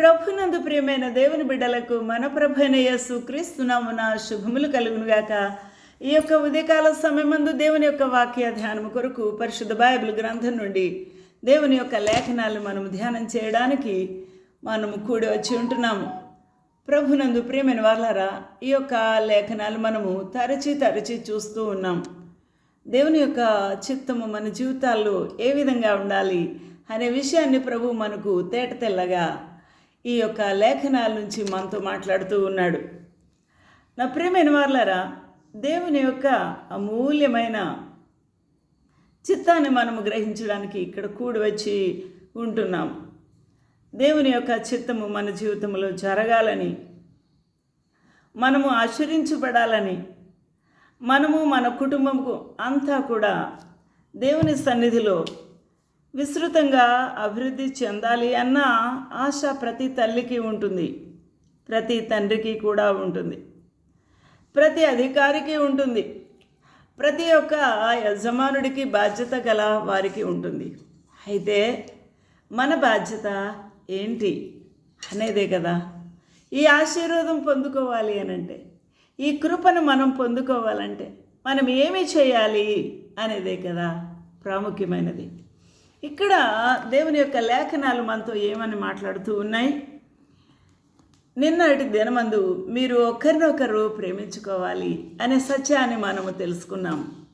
ప్రభునందు ప్రియమైన దేవుని బిడ్డలకు మన ప్రభైన యేసు క్రీస్తునామున శుభములు కలుగునుగాక. ఈ యొక్క ఉదయకాల సమయమందు దేవుని యొక్క వాక్య ధ్యానము కొరకు పరిశుద్ధ బైబిల్ గ్రంథం నుండి దేవుని యొక్క లేఖనాలు మనం ధ్యానం చేయడానికి మనము కూడి వచ్చి ఉంటున్నాము. ప్రభునందు ప్రియమైన వాళ్ళారా ఈ యొక్క లేఖనాలు మనము తరచి తరచి చూస్తూ ఉన్నాం. దేవుని యొక్క చిత్తము మన జీవితాల్లో ఏ విధంగా ఉండాలి అనే విషయాన్ని ప్రభు మనకు తేట తెల్లగా ఈ యొక్క లేఖనాల నుంచి మనతో మాట్లాడుతూ ఉన్నాడు. నా ప్రియమైన వాళ్ళారా దేవుని యొక్క అమూల్యమైన చిత్తాన్ని మనము గ్రహించడానికి ఇక్కడ కూడి వచ్చి ఉంటున్నాం. దేవుని యొక్క చిత్తము మన జీవితంలో జరగాలని మనము ఆశ్రయించబడాలని మనము మన కుటుంబంకు అంతా కూడా దేవుని సన్నిధిలో విస్తృతంగా అభివృద్ధి చెందాలి అన్న ఆశ ప్రతి తల్లికి ఉంటుంది. ప్రతి తండ్రికి కూడా ఉంటుంది. ప్రతి అధికారికి ఉంటుంది. ప్రతి ఒక్క యజమానుడికి బాధ్యత గల వారికి ఉంటుంది. అయితే మన బాధ్యత ఏంటి అనేదే కదా. ఈ ఆశీర్వాదం పొందుకోవాలి అనంటే ఈ కృపను మనం పొందుకోవాలంటే మనం ఏమి చేయాలి అనేదే కదా ప్రాముఖ్యమైనది. ఇక్కడ దేవుని యొక్క లేఖనాలు మనతో ఏమని మాట్లాడుతూ ఉన్నాయి? నిన్నటి దినమందు మీరు ఒకరినొకరు ప్రేమించుకోవాలి అనే సత్యాన్ని మనము తెలుసుకున్నాం.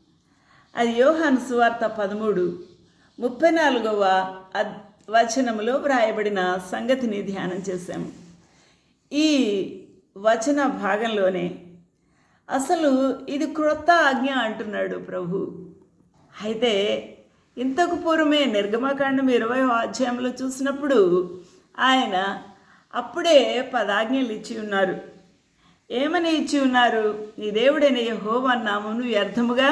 అది యోహాను సువార్త పదమూడు ముప్పై నాలుగవ అద్- వచనములో వ్రాయబడిన సంగతిని ధ్యానం చేశాము ఈ వచన భాగంలోనే అసలు ఇది క్రొత్త ఆజ్ఞ అంటున్నాడు ప్రభు. అయితే ఇంతకు పూర్వమే నిర్గమకాండం ఇరవై అధ్యాయంలో చూసినప్పుడు ఆయన అప్పుడే పదాజ్ఞలు ఇచ్చి ఉన్నారు. ఏమని ఇచ్చి ఉన్నారు? నీ దేవుడైన యెహోవా నామమును వ్యర్థముగా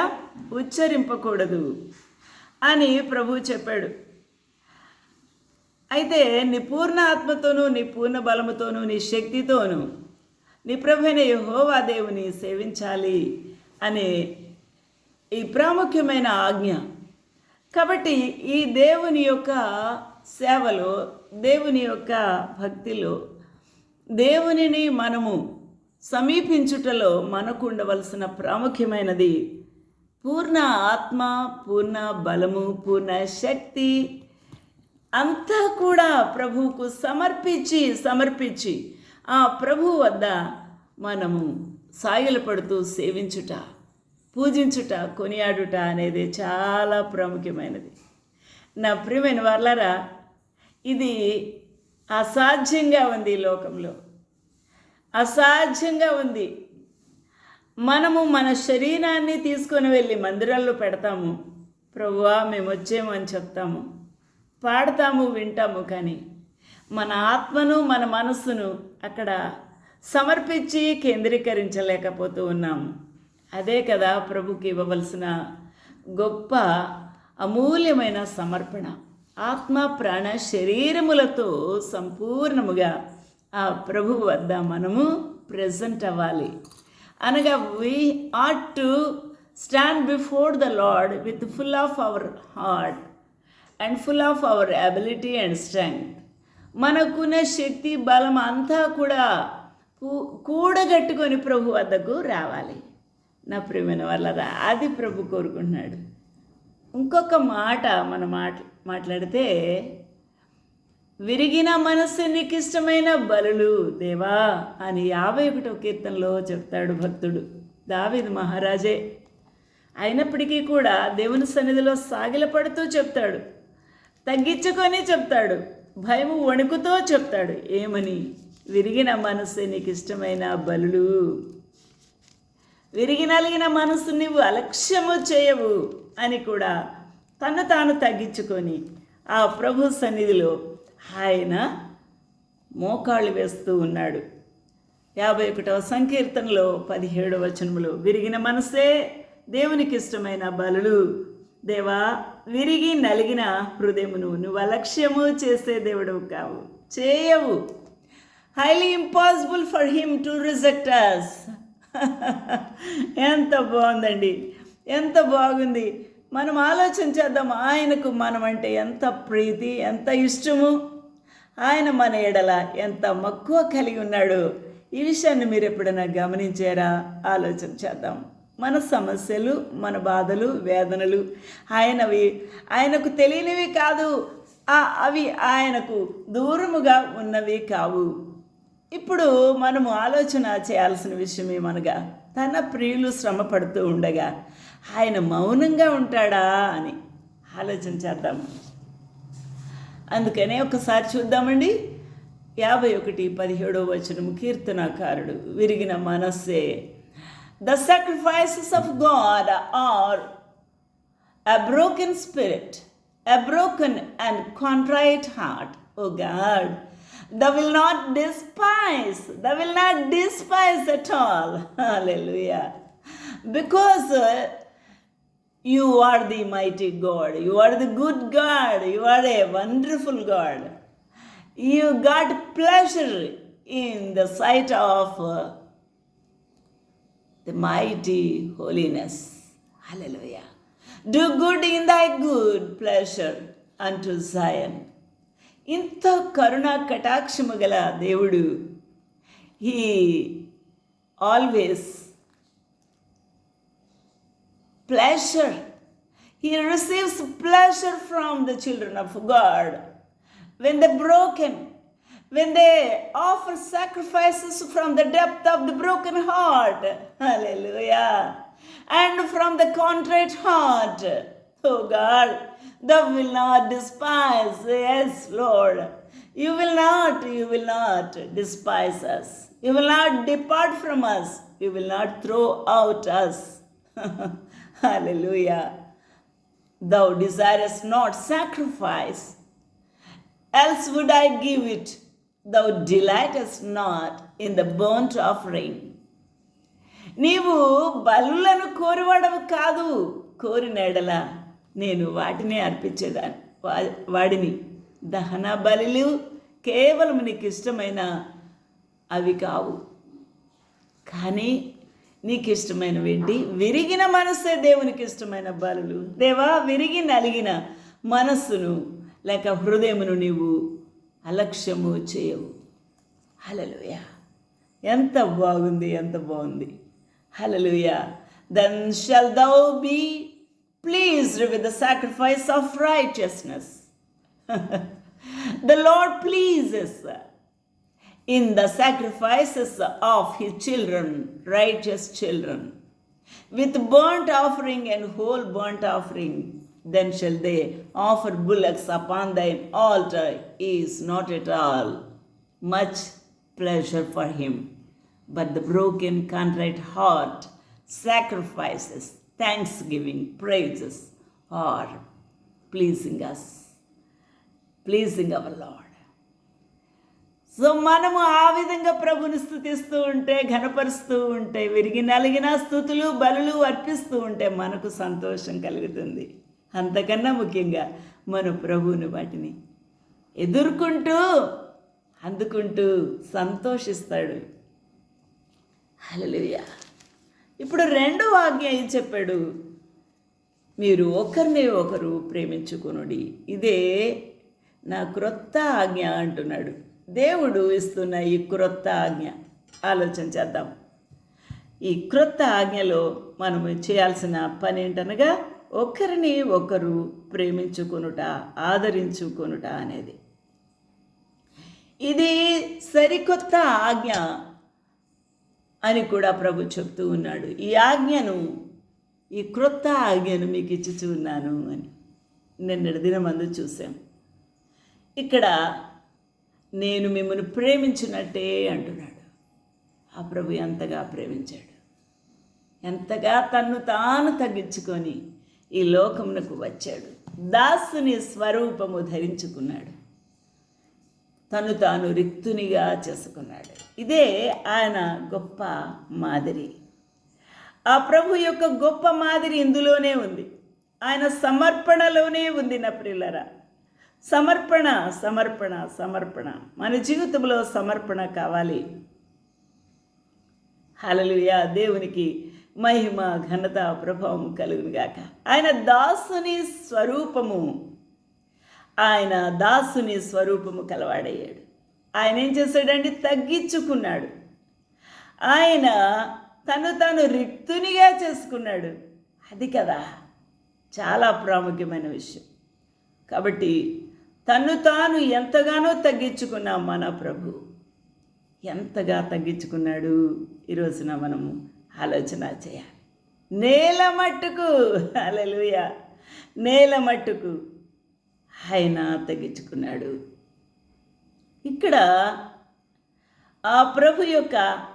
ఉచ్చరింపకూడదు అని ప్రభు చెప్పాడు. అయితే నీ పూర్ణ ఆత్మతోనూ నీ పూర్ణ బలముతోనూ నీ శక్తితోనూ నీ ప్రభువైన యహోవా దేవుని సేవించాలి అనే ఈ ప్రాముఖ్యమైన ఆజ్ఞ కాబట్టి ఈ దేవుని యొక్క సేవలో దేవుని యొక్క భక్తిలో దేవునిని మనము సమీపించుటలో మనకు ఉండవలసిన ప్రాముఖ్యమైనది పూర్ణ ఆత్మ పూర్ణ బలము పూర్ణ శక్తి అంతా కూడా ప్రభువుకు సమర్పించి సమర్పించి ఆ ప్రభు వద్ద మనము సాయలు పడుతూ సేవించుట. పూజించుట కొనియాడుట అనేది చాలా ప్రాముఖ్యమైనది. నా ప్రియమైన వాళ్ళరా ఇది అసాధ్యంగా ఉంది ఈ లోకంలో. అసాధ్యంగా ఉంది. మనము మన శరీరాన్ని తీసుకొని వెళ్ళి మందిరాల్లో పెడతాము. ప్రభువా మేము వచ్చేమని అని చెప్తాము. పాడతాము వింటాము కానీ మన ఆత్మను మన మనస్సును అక్కడ సమర్పించి కేంద్రీకరించలేకపోతూ ఉన్నాము. అదే కదా ప్రభుకి ఇవ్వవలసిన గొప్ప అమూల్యమైన సమర్పణ. ఆత్మ ప్రాణ శరీరములతో సంపూర్ణముగా ఆ ప్రభు వద్ద మనము ప్రజెంట్ అవ్వాలి. అనగా we ought to stand before the Lord with full of our heart and full of our ability and strength మనకున్న శక్తి బలం అంతా కూడా కూ- కూడగట్టుకొని ప్రభు వద్దకు రావాలి. నా ప్రేమైన వాళ్ళరా అది ప్రభు కోరుకుంటున్నాడు. ఇంకొక మాట మన మాట మాట్లాడితే విరిగిన మనస్సు నీకు ఇష్టమైన బలులు దేవా అని యాభై ఒకటో కీర్తనలో చెప్తాడు భక్తుడు దావిద్ మహారాజే. అయినప్పటికీ కూడా దేవుని సన్నిధిలో సాగిలపడుతూ చెప్తాడు తగ్గించుకొని చెప్తాడు భయం వణుకుతో చెప్తాడు. ఏమని? విరిగిన మనస్సు నీకు ఇష్టమైన బలులు విరిగి నలిగిన నువ్వు అలక్ష్యము చేయవు అని కూడా తను తాను తగ్గించుకొని ఆ ప్రభు సన్నిధిలో ఆయన మోకాళ్ళు వేస్తూ ఉన్నాడు. యాభై ఒకటవ సంకీర్తనలో పదిహేడవ వచనములు విరిగిన మనసే దేవునికి ఇష్టమైన బలులు. దేవా విరిగి నలిగిన హృదయమును నువ్వు అలక్ష్యము చేసే దేవుడు కావు. చేయవు. Highly impossible for him to reject us ఎంత బాగుందండి. ఎంత బాగుంది. మనం ఆలోచన చేద్దాం ఆయనకు మనం అంటే ఎంత ప్రీతి ఎంత ఇష్టము. ఆయన మన ఎడల ఎంత మక్కువ కలిగి ఉన్నాడో. ఈ విషయాన్ని మీరు ఎప్పుడైనా గమనించారా? ఆలోచన చేద్దాం. మన సమస్యలు మన బాధలు వేదనలు ఆయనవి ఆయనకు తెలియనివి కాదు. అవి ఆయనకు దూరముగా ఉన్నవి కావు. ఇప్పుడు మనము ఆలోచన చేయాల్సిన విషయం ఏమనగా తన ప్రియులు శ్రమ పడుతూ ఉండగా ఆయన మౌనంగా ఉంటాడా అని ఆలోచన చేద్దాం. అందుకనే ఒకసారి చూద్దామండి. యాభై ఒకటి పదిహేడో వచనము కీర్తనాకారుడు విరిగిన మనస్సే the sacrifices of God are a broken spirit a broken and contrite heart O God Thou will not despise, thou will not despise at all. Hallelujah. Because uh, you are the mighty God, you are the good God, you are a wonderful God. You got pleasure in the sight of uh, the mighty holiness. Hallelujah. Do good in thy good pleasure unto Zion. ఇంత కరుణ కటాక్షము గల దేవుడు he always pleasure. He receives pleasure from the children of God when they're broken, when they offer sacrifices from the depth of the broken heart. Hallelujah. And from the contrite heart. Oh God, thou will not despise. Yes, Lord. You will not, you will not despise us. You will not depart from us. You will not throw out us. Hallelujah. Thou desirest not sacrifice, else would I give it. Thou delightest not in the burnt offering. నీవు బలులను కోరివాడవు కాదు కోరిన నేను వాటినే అర్పించేదాన్ని. వా- వాడిని దహన బలులు కేవలం నీకు ఇష్టమైన అవి కావు. కానీ నీకు ఇష్టమైనవేంటి విరిగిన మనస్సే దేవునికి ఇష్టమైన బలులు. దేవా విరిగి నలిగిన మనస్సును లేక హృదయమును నీవు అలక్ష్యము చేయవు. హలలుయ ఎంత బాగుంది ఎంత బాగుంది. Hallelujah then shall thou be pleased with the sacrifice of righteousness. the Lord pleases in the sacrifices of his children, righteous children. With burnt offering and whole burnt offering, then shall they offer bullocks upon thine altar, is not at all much pleasure for him. But the broken, contrite heart sacrifices thanksgiving praises are pleasing as pleasing our Lord so మనము ఆ విధంగా ప్రభుని స్థుతిస్తూ ఉంటే ఘనపరుస్తూ ఉంటే విరిగి నలిగిన స్థుతులు బలులు అర్పిస్తూ ఉంటే మనకు సంతోషం కలుగుతుంది. అంతకన్నా ముఖ్యంగా మన ప్రభువుని వాటిని ఎదుర్కొంటూ అందుకుంటూ సంతోషిస్తాడు. హలో ఇప్పుడు రెండో ఆజ్ఞ ఏం చెప్పాడు? మీరు ఒకరిని ఒకరు ప్రేమించుకొనుడి. ఇదే నా క్రొత్త ఆజ్ఞ అంటున్నాడు. దేవుడు ఇస్తున్న ఈ క్రొత్త ఆజ్ఞ. ఆలోచన చేద్దాం. ఈ క్రొత్త ఆజ్ఞలో మనము చేయాల్సిన పని ఏంటనగా ఒకరిని ఒకరు ప్రేమించుకొనుట ఆదరించుకొనుట అనేది. ఇది సరికొత్త ఆజ్ఞ. అని కూడా ప్రభు చెప్తూ ఉన్నాడు. ఈ ఆజ్ఞను ఈ క్రొత్త ఆజ్ఞను మీకు ఇచ్చుచూ ఉన్నాను అని నిన్నటి దినమందు చూసాం ఇక్కడ నేను మిమ్మల్ని ప్రేమించినట్టే అంటున్నాడు. ఆ ప్రభు ఎంతగా ప్రేమించాడు. ఎంతగా తన్ను తాను తగ్గించుకొని ఈ లోకమునకు వచ్చాడు. దాసుని స్వరూపము ధరించుకున్నాడు. తను తాను రిక్తునిగా చేసుకున్నాడు. ఇదే ఆయన గొప్ప మాదిరి. ఆ ప్రభు యొక్క గొప్ప మాదిరి ఇందులోనే ఉంది. ఆయన సమర్పణలోనే ఉంది నా ప్రిల్లరా సమర్పణ సమర్పణ సమర్పణ. మన జీవితంలో సమర్పణ కావాలి. హలలుయా దేవునికి మహిమ ఘనత ప్రభావం కలుగునుగాక. ఆయన దాసుని స్వరూపము. ఆయన దాసుని స్వరూపము కలవాడయ్యాడు. ఆయన ఏం చేశాడండి తగ్గించుకున్నాడు. ఆయన తను తాను రిక్తునిగా చేసుకున్నాడు. అది కదా చాలా ప్రాముఖ్యమైన విషయం. కాబట్టి తను తాను ఎంతగానో తగ్గించుకున్నాం మన ప్రభు. ఎంతగా తగ్గించుకున్నాడు? ఈరోజున మనము ఆలోచన చేయాలి. నేల మట్టుకు అలలుయ నేల మట్టుకు. ఆయన తగ్గించుకున్నాడు. ఇక్కడ ఆ ప్రభు యొక్క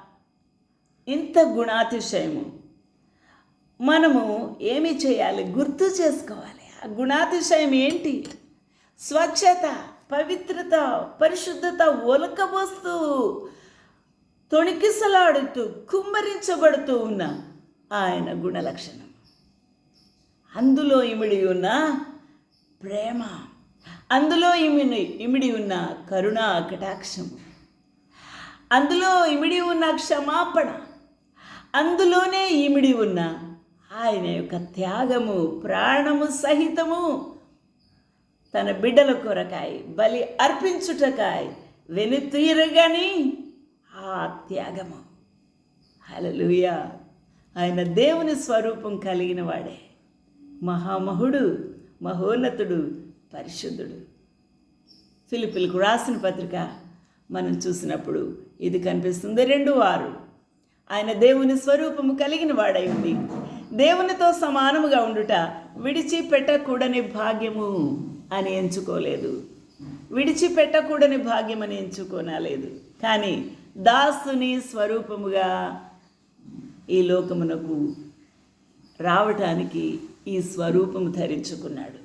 ఇంత గుణాతిశయము. మనము ఏమి చేయాలి? గుర్తు చేసుకోవాలి. ఆ గుణాతిశయం ఏంటి? స్వచ్ఛత పవిత్రత పరిశుద్ధత ఒలకబోస్తూ తొణికిసలాడుతూ కుమ్మరించబడుతూ ఉన్న ఆయన గుణలక్షణం. అందులో ఇమిడి ఉన్న ప్రేమ. అందులో ఇమిడి ఇమిడి ఉన్న కరుణ కటాక్షము అందులో ఇమిడి ఉన్న క్షమాపణ. అందులోనే ఇమిడి ఉన్న ఆయన యొక్క త్యాగము ప్రాణము సహితము. తన బిడ్డల కొరకాయ బలి అర్పించుటకాయ వెనుతీరగాని ఆ త్యాగము. హలలుయ ఆయన దేవుని స్వరూపం కలిగిన వాడే. మహామహుడు. మహోన్నతుడు పరిశుద్ధుడు. ఫిలిపిలకు రాసిన పత్రిక మనం చూసినప్పుడు ఇది కనిపిస్తుంది. రెండు వారు ఆయన దేవుని స్వరూపము కలిగిన వాడై ఉంది. దేవునితో సమానముగా ఉండుట విడిచిపెట్టకూడని భాగ్యము అని ఎంచుకోలేదు. విడిచిపెట్టకూడని భాగ్యం అని ఎంచుకోనాలేదు కానీ దాసుని స్వరూపముగా ఈ లోకమునకు రావటానికి ఈ స్వరూపము ధరించుకున్నాడు.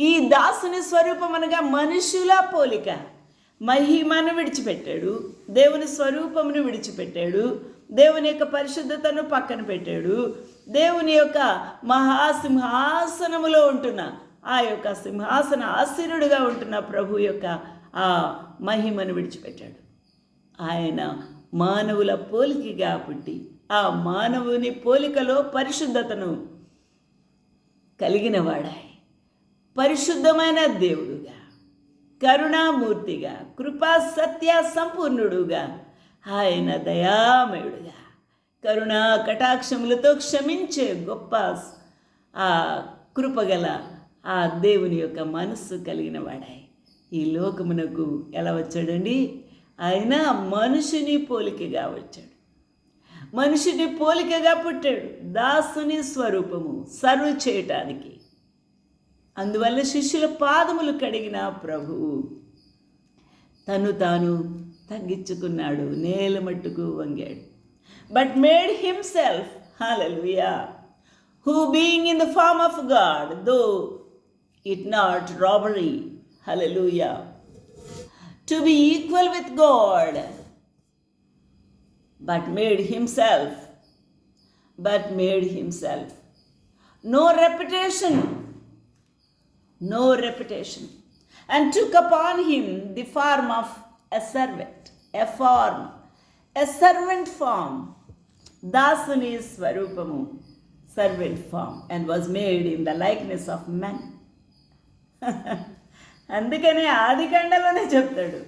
ఈ దాసుని స్వరూపం అనగా మనుషుల పోలిక. మహిమను విడిచిపెట్టాడు దేవుని స్వరూపమును విడిచిపెట్టాడు దేవుని యొక్క పరిశుద్ధతను పక్కన పెట్టాడు దేవుని యొక్క మహాసింహాసనములో ఉంటున్న ఆ యొక్క సింహాసన ఆశీనుడిగా ఉంటున్న ప్రభు యొక్క ఆ మహిమను విడిచిపెట్టాడు. ఆయన మానవుల పోలికగా పుట్టి ఆ మానవుని పోలికలో పరిశుద్ధతను కలిగినవాడాయి. పరిశుద్ధమైన దేవుడుగా కరుణామూర్తిగా కృపా సత్య సంపూర్ణుడుగా ఆయన దయామయుడుగా కరుణా కటాక్షములతో క్షమించే గొప్ప ఆ కృపగల ఆ దేవుని యొక్క మనస్సు కలిగిన వాడాయి ఈ లోకమునకు ఎలా వచ్చాడండి ఆయన మనుషుని పోలికగా వచ్చాడు. మనిషిని పోలికగా పుట్టాడు. దాసుని స్వరూపము సర్వ్ చేయటానికి. అందువల్ల శిష్యుల పాదములు కడిగిన ప్రభువు తను తాను తగ్గించుకున్నాడు నేల మట్టుకు వంగాడు. But made himself hallelujah who being in the form of God though it not robbery hallelujah to be equal with God but made himself, but made himself. No reputation, no reputation, and took upon him the form of a servant, a form, a servant form. Dasuni Swarupamu, servant form, and was made in the likeness of men. అందుకనే ఆది కండలోనే చెప్తాడు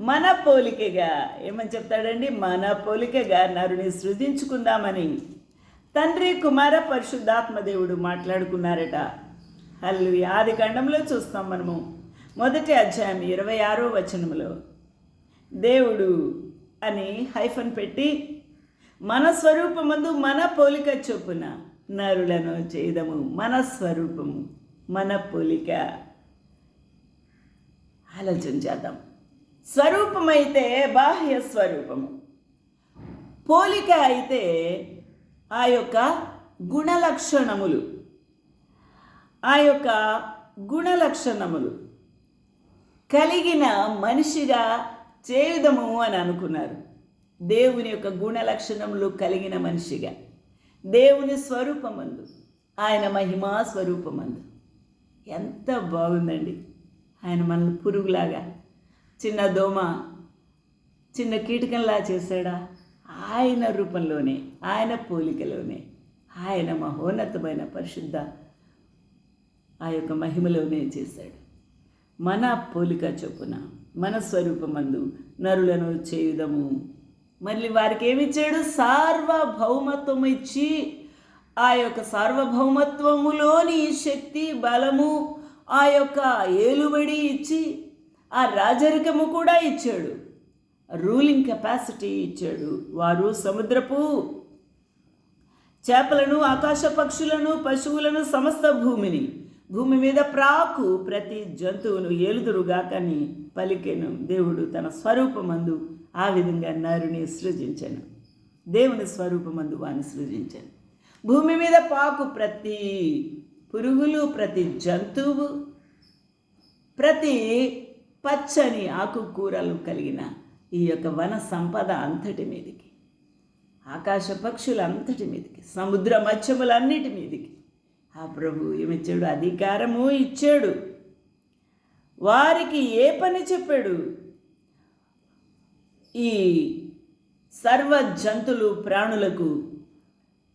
మన పోలికగా ఏమని చెప్తాడండి? మన పోలికగా నరుని సృజించుకుందామని. తండ్రి కుమార పరిశుద్ధాత్మదేవుడు మాట్లాడుకున్నారట. హల్లు ఆది ఖండంలో చూస్తాం మనము. మొదటి అధ్యాయం ఇరవై ఆరో వచనంలో దేవుడు అని హైఫన్ పెట్టి మన స్వరూపమందు మన పోలిక చొప్పున నరులను చేయదము. మన స్వరూపము మన పోలిక. ఆలోచన చేద్దాం. స్వరూపమైతే బాహ్య స్వరూపము. పోలిక అయితే ఆ యొక్క గుణలక్షణములు. ఆ యొక్క గుణలక్షణములు కలిగిన మనిషిగా చేయుదము అని అనుకున్నారు. దేవుని యొక్క గుణలక్షణములు కలిగిన మనిషిగా. దేవుని స్వరూపమందు ఆయన మహిమా స్వరూపమందు. ఎంత బాగుందండి. ఆయన మనల్ని పురుగులాగా చిన్న దోమ చిన్న కీటకంలా చేశాడా? ఆయన రూపంలోనే ఆయన పోలికలోనే ఆయన మహోన్నతమైన పరిశుద్ధ ఆ యొక్క మహిమలోనే చేశాడు. మన పోలిక చొప్పున మన స్వరూపమందు నరులను చేయుదము. మళ్ళీ వారికి ఏమిచ్చాడు సార్వభౌమత్వం ఇచ్చి ఆ యొక్క సార్వభౌమత్వములోని శక్తి బలము ఆ యొక్క ఏలుబడి ఇచ్చి ఆ రాజరికము కూడా ఇచ్చాడు. రూలింగ్ కెపాసిటీ ఇచ్చాడు వారు సముద్రపు చేపలను ఆకాశ పక్షులను పశువులను సమస్త భూమిని. భూమి మీద ప్రాకు ప్రతి జంతువును ఏలుదురుగాకని పలికెను. దేవుడు తన స్వరూపమందు ఆ విధంగా నరుని సృజించాను. దేవుని స్వరూపమందు వాని సృజించాను. భూమి మీద పాకు ప్రతి పురుగులు ప్రతి జంతువు ప్రతి పచ్చని ఆకుకూరలు కలిగిన ఈ యొక్క వన సంపద అంతటి మీదికి ఆకాశ పక్షులంతటి మీదకి సముద్ర మత్స్యములన్నిటి మీదకి. ఆ ప్రభు ఏమిచ్చాడు? అధికారము ఇచ్చాడు. వారికి ఏ పని చెప్పాడు? ఈ సర్వ జంతులు ప్రాణులకు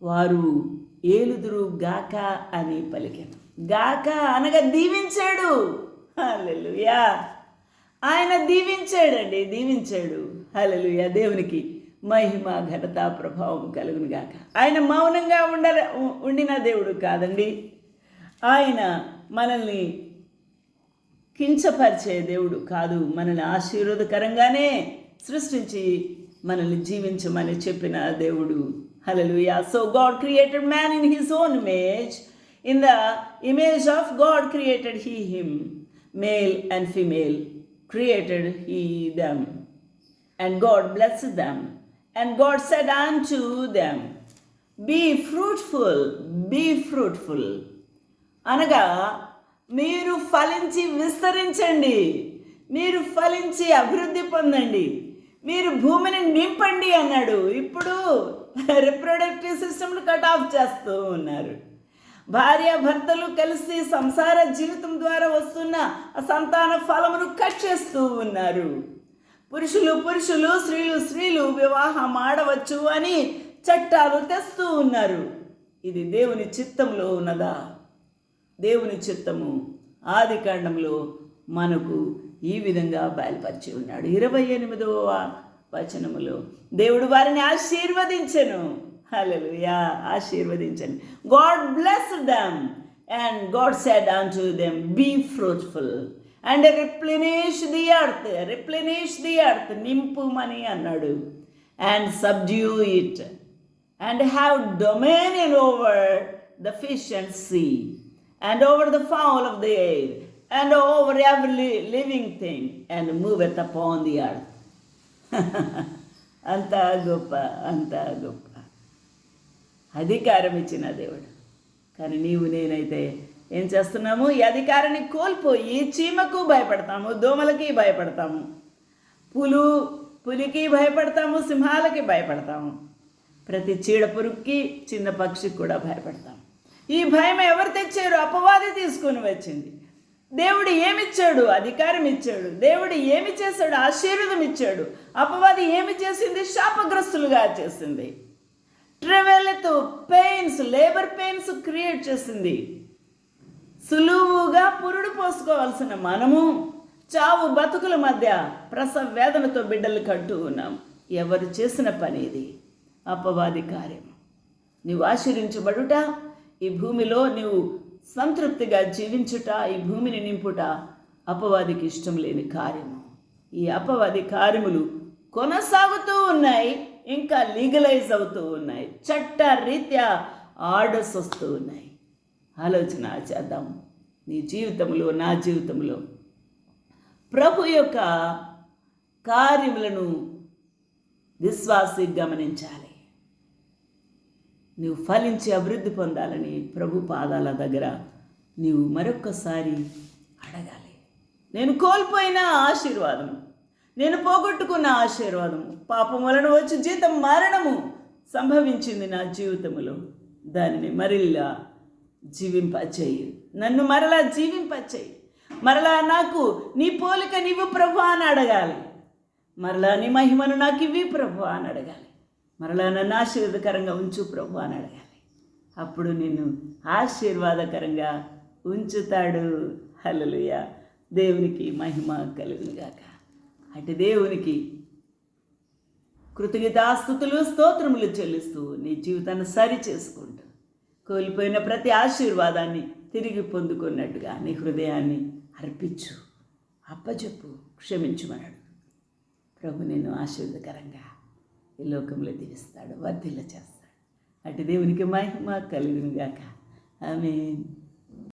వారు ఏలుదురు గాక అని పలికాను. గాక అనగా దీవించాడు. హల్లెలూయా! ఆయన దీవించాడండి దీవించాడు. హలలుయ దేవునికి మహిమ ఘనత ప్రభావం కలుగును గాక. ఆయన మౌనంగా ఉండ ఉండిన దేవుడు కాదండి. ఆయన మనల్ని కించపరిచే దేవుడు కాదు. మనల్ని ఆశీర్వాదకరంగానే సృష్టించి మనల్ని జీవించమని చెప్పిన దేవుడు. Hallelujah. So God created man in his own image in the image of God created he him male and female created he them. And God blessed them. And God said unto them, Be fruitful, be fruitful. అనగా మీరు ఫలించి విస్తరించండి మీరు ఫలించి అభివృద్ధి పొందండి మీరు భూమిని నింపండి అన్నాడు ఇప్పుడు రిప్రొడక్టివ్ సిస్టమ్ను కట్ ఆఫ్ చేస్తూ ఉన్నారు భార్య భర్తలు కలిసి సంసార జీవితం ద్వారా వస్తున్న సంతాన ఫలమును కట్ చేస్తూ ఉన్నారు. పురుషులు పురుషులు స్త్రీలు స్త్రీలు వివాహం ఆడవచ్చు అని చట్టాలు తెస్తూ ఉన్నారు. ఇది దేవుని చిత్తంలో ఉన్నదా? దేవుని చిత్తము ఆది కాండంలో మనకు ఈ విధంగా బయలుపరిచి ఉన్నాడు. ఇరవై ఎనిమిదవ వచనములో దేవుడు వారిని ఆశీర్వదించెను. Hallelujah ఆశీర్వదించను God bless them and God said on to them be fruitful and replenish the earth replenish the earth నింపుమని అన్నాడు and subdue it and have domain over the fish and sea and over the fowl of the air and over every living thing and moveth upon the earth అంత గొప్ప అంత గొప్ప అధికారం ఇచ్చిన దేవుడు. కానీ నీవు నేనైతే ఏం చేస్తున్నాము? ఈ అధికారాన్ని కోల్పోయి చీమకు భయపడతాము దోమలకి భయపడతాము పులు పులికి భయపడతాము సింహాలకి భయపడతాము. ప్రతి చీడ పురుగుకి చిన్న పక్షికి కూడా భయపడతాము ఈ భయం ఎవరు తెచ్చారు? అపవాది తీసుకొని వచ్చింది. దేవుడు ఏమిచ్చాడు? అధికారం ఇచ్చాడు. దేవుడు ఏమి చేశాడు? ఆశీర్వదం ఇచ్చాడు. అపవాది ఏమి చేసింది? శాపగ్రస్తులుగా చేసింది. ట్రెవెల్తో పెయిన్స్ లేబర్ పెయిన్స్ క్రియేట్ చేసింది. సులువుగా పురుడు పోసుకోవాల్సిన మనము చావు బతుకుల మధ్య ప్రసవ వేదనతో బిడ్డలు కట్టు ఉన్నాం. ఎవరు చేసిన పని ఇది? అపవాది కార్యం. నీవు ఆశీర్వించబడుట ఈ భూమిలో నీవు సంతృప్తిగా జీవించుట ఈ భూమిని నింపుట అపవాదికి ఇష్టం లేని కార్యము. ఈ అపవాది కార్యములు కొనసాగుతూ ఉన్నాయి. ఇంకా లీగలైజ్ అవుతూ ఉన్నాయి. చట్ట రీత్యా ఆర్డర్స్ వస్తూ ఉన్నాయి. ఆలోచన చేద్దాం. నీ జీవితంలో నా జీవితంలో ప్రభు యొక్క కార్యములను విశ్వాసి గమనించాలి. నువ్వు ఫలించి అభివృద్ధి పొందాలని ప్రభు పాదాల దగ్గర నీవు మరొక్కసారి అడగాలి. నేను కోల్పోయిన ఆశీర్వాదం. నేను పోగొట్టుకున్న ఆశీర్వాదము పాపం వలన వచ్చి జీతం మరణము సంభవించింది నా జీవితంలో దానిని మరిలా జీవింపచేయి. నన్ను మరలా జీవింపచేయి. మరలా నాకు నీ పోలిక నీవు ప్రభు అని అడగాలి. మరలా నీ మహిమను నాకు ఇవి ప్రభు అని అడగాలి. మరలా నన్ను ఆశీర్వాదకరంగా ఉంచు ప్రభు అని అడగాలి. అప్పుడు నిన్ను ఆశీర్వాదకరంగా ఉంచుతాడు. హలలుయ దేవునికి మహిమ కలుగునుగాక. అటు దేవునికి కృతజ్ఞతాస్థుతులు స్తోత్రములు చెల్లిస్తూ నీ జీవితాన్ని సరి చేసుకుంటూ. కోల్పోయిన ప్రతి ఆశీర్వాదాన్ని తిరిగి పొందుకున్నట్టుగా నీ హృదయాన్ని అర్పించు. అప్పచెప్పు క్షమించుమన్నాడు. ప్రభు నేను ఆశీర్వదకరంగా ఈ లోకంలో దీవిస్తాడు వర్ధిల్ల చేస్తాడు అటు దేవునికి మహిమ కలుగునుగాక. ఆమె